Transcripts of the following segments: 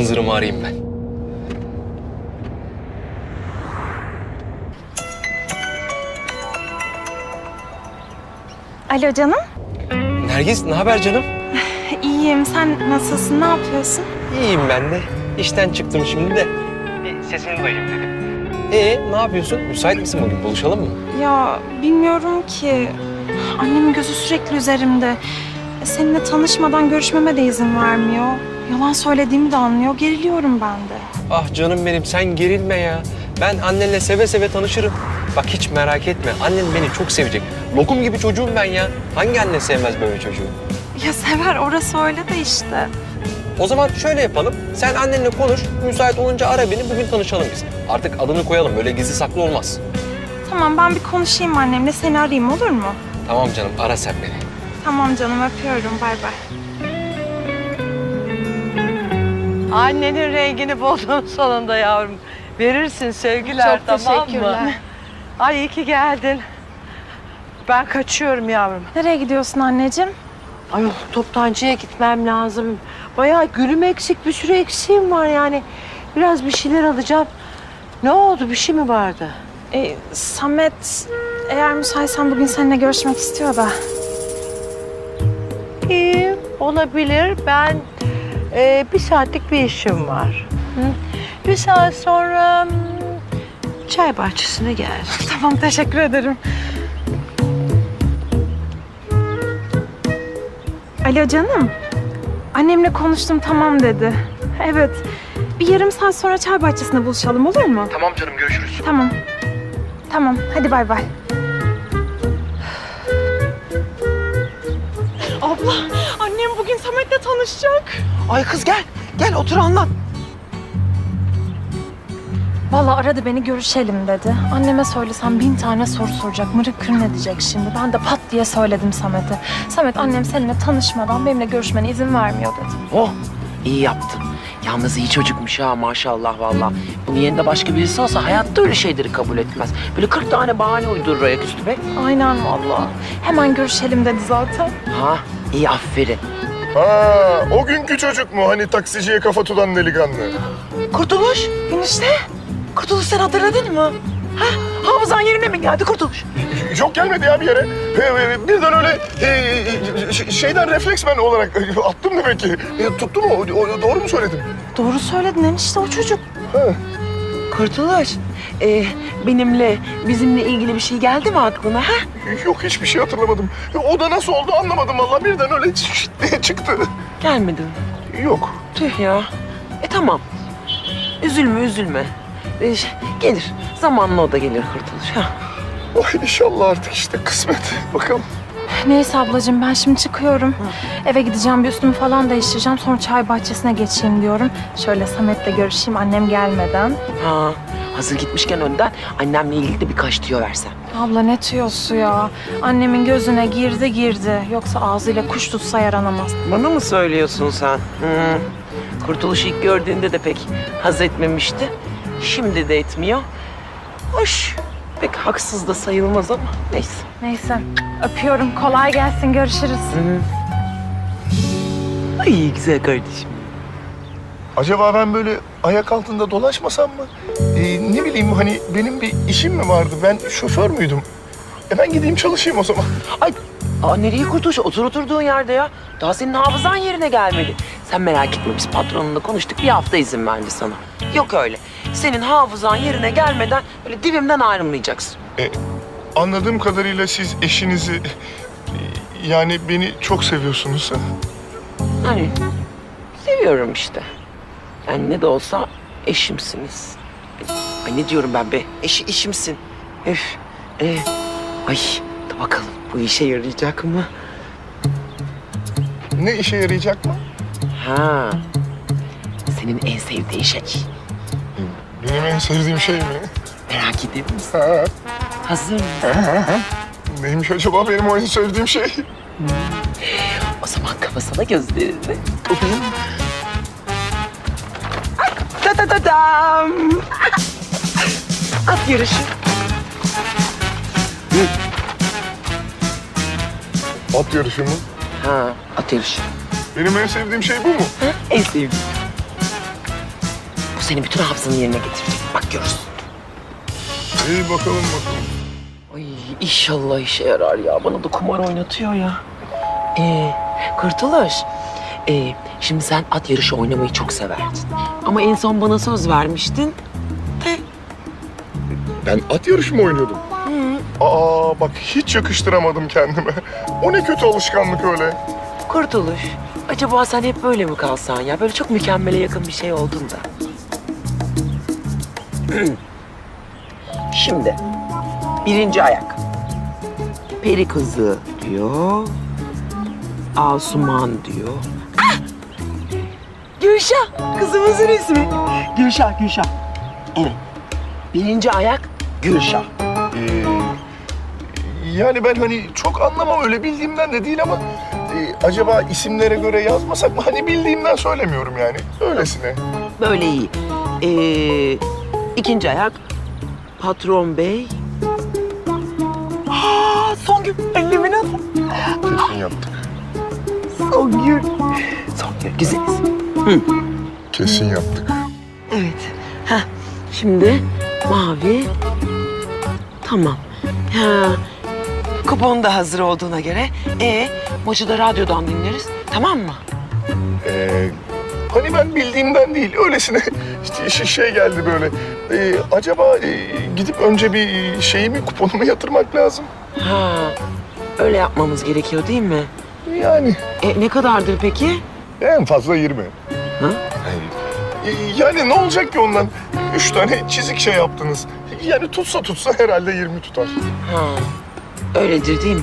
hınzırımı arayayım ben. Alo canım. Nergis ne haber canım? İyiyim. Sen nasılsın? Ne yapıyorsun? İyiyim ben de. İşten çıktım şimdi de. Bir sesini duyayım dedim. Ee ne yapıyorsun? Müsait misin bugün? Buluşalım mı? Ya bilmiyorum ki. Annemin gözü sürekli üzerimde. Seninle tanışmadan görüşmeme de izin vermiyor. Yalan söylediğimi de anlıyor. Geriliyorum ben de. Ah canım benim sen gerilme ya. Ben annenle seve seve tanışırım. Bak hiç merak etme. Annen beni çok sevecek. Lokum gibi çocuğum ben ya. Hangi anne sevmez böyle çocuğu? Ya sever orası öyle de işte. O zaman şöyle yapalım. Sen annenle konuş. Müsait olunca ara beni. Bugün tanışalım biz. Artık adını koyalım. Böyle gizli saklı olmaz. Tamam ben bir konuşayım annemle. Seni arayayım olur mu? Tamam canım ara sen beni. Tamam canım öpüyorum. Bay bay. Annenin rengini buldun sonunda yavrum. Verirsin sevgiler Çok tamam mı? teşekkürler. Ay iyi ki geldin. Ben kaçıyorum yavrum. Nereye gidiyorsun anneciğim? Ay toptancıya gitmem lazım. Bayağı gülüm eksik, bir sürü eksiğim var yani. Biraz bir şeyler alacağım. Ne oldu, bir şey mi vardı? E, Samet eğer müsaitsen bugün seninle görüşmek istiyor da. İyi, olabilir. Ben e, bir saatlik bir işim var. Hı? Bir saat sonra hmm, çay bahçesine gel. Tamam teşekkür ederim. Alo canım. Annemle konuştum tamam dedi. Evet. Bir yarım saat sonra çay bahçesinde buluşalım olur mu? Tamam canım görüşürüz. Tamam. Tamam hadi bay bay. Abla annem bugün Samet'le tanışacak. Ay kız gel, gel otur anlat. Vallahi aradı beni görüşelim dedi. Anneme söylesem bin tane soru soracak. Mırık kırın edecek şimdi. Ben de pat diye söyledim Samet'e. Samet annem seninle tanışmadan benimle görüşmene izin vermiyor dedi. Oh iyi yaptın. Yalnız iyi çocukmuş ha maşallah valla. Bunun yerinde başka birisi olsa hayatta öyle şeyleri kabul etmez. Böyle 40 tane bahane uydurur ayaküstü be. Aynen vallahi. Hemen görüşelim dedi zaten. Ha iyi aferin. Ha, o günkü çocuk mu? Hani taksiciye kafa tutan delikanlı. Kurtuluş. Enişte. Kurtuluş sen hatırladın mı? Ha? Hafızan yerine mi geldi Kurtuluş? Yok gelmedi ya bir yere. Ee, e, Birden öyle e, ş- şeyden refleksmen olarak e, attım demek ki. E, Tuttu mu? O- o- Doğru mu söyledim? Doğru söyledin enişte o çocuk. Kurtuluş. Ee, benimle, bizimle ilgili bir şey geldi mi aklına ha? Yok hiçbir şey hatırlamadım. E, O da nasıl oldu anlamadım vallahi. Birden öyle şşt diye çıktı. Gelmedi mi? Yok. Tüh ya. E tamam. Üzülme üzülme. Ee, gelir. Zamanla o da gelir Kurtuluş. Ha. Ay inşallah artık işte kısmet. Bakalım. Neyse ablacığım ben şimdi çıkıyorum. Eve gideceğim bir üstümü falan değiştireceğim. Sonra çay bahçesine geçeyim diyorum. Şöyle Samet'le görüşeyim annem gelmeden. Ha, hazır gitmişken önden annemle ilgili de birkaç tüyo versen. Abla ne tüyosu ya. Annemin gözüne girdi girdi. Yoksa ağzıyla kuş tutsa yaranamaz. Bana mı söylüyorsun sen? Hı. Kurtuluş ilk gördüğünde de pek haz etmemişti. Şimdi de etmiyor. Hoş. Pek haksız da sayılmaz ama neyse. Neyse öpüyorum. Kolay gelsin görüşürüz. Ay güzel kardeşim. Acaba ben böyle ayak altında dolaşmasam mı? E, ne bileyim hani benim bir işim mi vardı? Ben şoför müydüm? E ben gideyim çalışayım o zaman. Ay aa, nereye Kurtuluş? Otur oturduğun yerde ya. Daha senin hafızan yerine gelmedi. Sen merak etme biz patronunla konuştuk. Bir hafta izin verdi sana. Yok öyle. Senin hafızan yerine gelmeden böyle dibimden ayrılmayacaksın. Anladığım kadarıyla siz eşinizi e, yani beni çok seviyorsunuz. ha? Hani seviyorum işte. Yani ne de olsa eşimsiniz. Ay ne diyorum ben be? Eş, eşimsin. Üf. Ee, ay bakalım bu işe yarayacak mı? Ne işe yarayacak mı? Ha. Senin en sevdiğin şey. Benim en sevdiğim şey mi? Merak ediyor musun? Ha, Hazır mısın? neymiş acaba benim o en sevdiğim şey? O zaman kafasına gözlerini. Mı? Da da da dam. At yarışı. At yarışı mı? Ha, at yarışı. Benim en sevdiğim şey bu mu? En sevdiğim. senin bütün hafızanı yerine getirecek. Bak görürsün. İyi bakalım bakalım. Ay inşallah işe yarar ya. Bana da kumar oynatıyor ya. Ee, Kurtuluş. Ee, şimdi sen at yarışı oynamayı çok severdin. Ama en son bana söz vermiştin. De Ben at yarışı mı oynuyordum? Aa bak hiç yakıştıramadım kendime. O ne kötü alışkanlık öyle. Kurtuluş. Acaba sen hep böyle mi kalsan ya? Böyle çok mükemmele yakın bir şey oldun da. Şimdi birinci ayak. Peri kızı diyor. Asuman diyor. Ah! Gülşah. Kızımızın ismi. Gülşah, Gülşah. Evet. Birinci ayak Gülşah. Yani ben hani çok anlamam öyle bildiğimden de değil ama e, acaba isimlere göre yazmasak mı? Hani bildiğimden söylemiyorum yani. Öylesine. Böyle iyi. Ee, ikinci ayak patron bey. Aa, Songül ellimin adı. Kesin yaptık. Songül. Songül güzel isim. Kesin yaptık. Evet. Heh, şimdi mavi. Tamam. Ha, kupon da hazır olduğuna göre. E maçı da radyodan dinleriz. Tamam mı? Ee, hani ben bildiğimden değil, öylesine işte şey- geldi böyle. Ee, acaba e, gidip önce bir şeyimi, kuponumu yatırmak lazım. Ha, öyle yapmamız gerekiyor değil mi? Yani E, ne kadardır peki? en fazla 20. Hı? Ee, Yani ne olacak ki ondan? Üç tane çizik şey yaptınız. Yani tutsa tutsa herhalde 20 tutar. Ha, öyledir değil mi?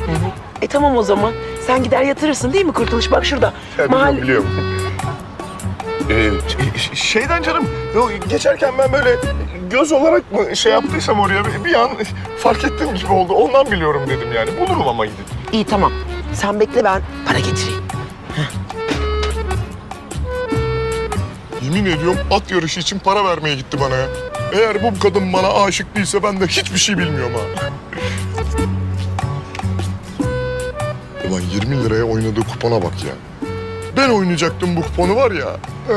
E tamam o zaman. Sen gider yatırırsın değil mi Kurtuluş? Bak şurada. Ya, Mahalle- biliyorum, biliyorum. Ee, ş- şeyden canım, geçerken ben böyle göz olarak mı şey yaptıysam oraya bir- bir an fark ettiğim gibi oldu. Ondan biliyorum dedim yani. Bulurum ama gidip. İyi tamam. Sen bekle ben para getireyim. Yemin ediyorum at yarışı için para vermeye gitti bana ya. Eğer bu kadın bana aşık değilse ben de hiçbir şey bilmiyorum ha. Ulan 20 liraya oynadığı kupona bak ya. Ben oynayacaktım bu kuponu var ya. Ee,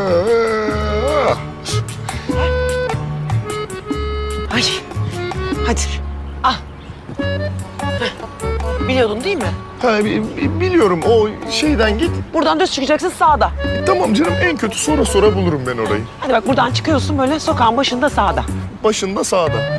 Ay. Hadi. Heh. Biliyordun değil mi? Ha, bi- bi- biliyorum o şeyden git. Buradan düz çıkacaksın sağda. Tamam canım en kötü sonra sonra bulurum ben orayı. Hadi bak buradan çıkıyorsun böyle sokağın başında sağda. Başında sağda.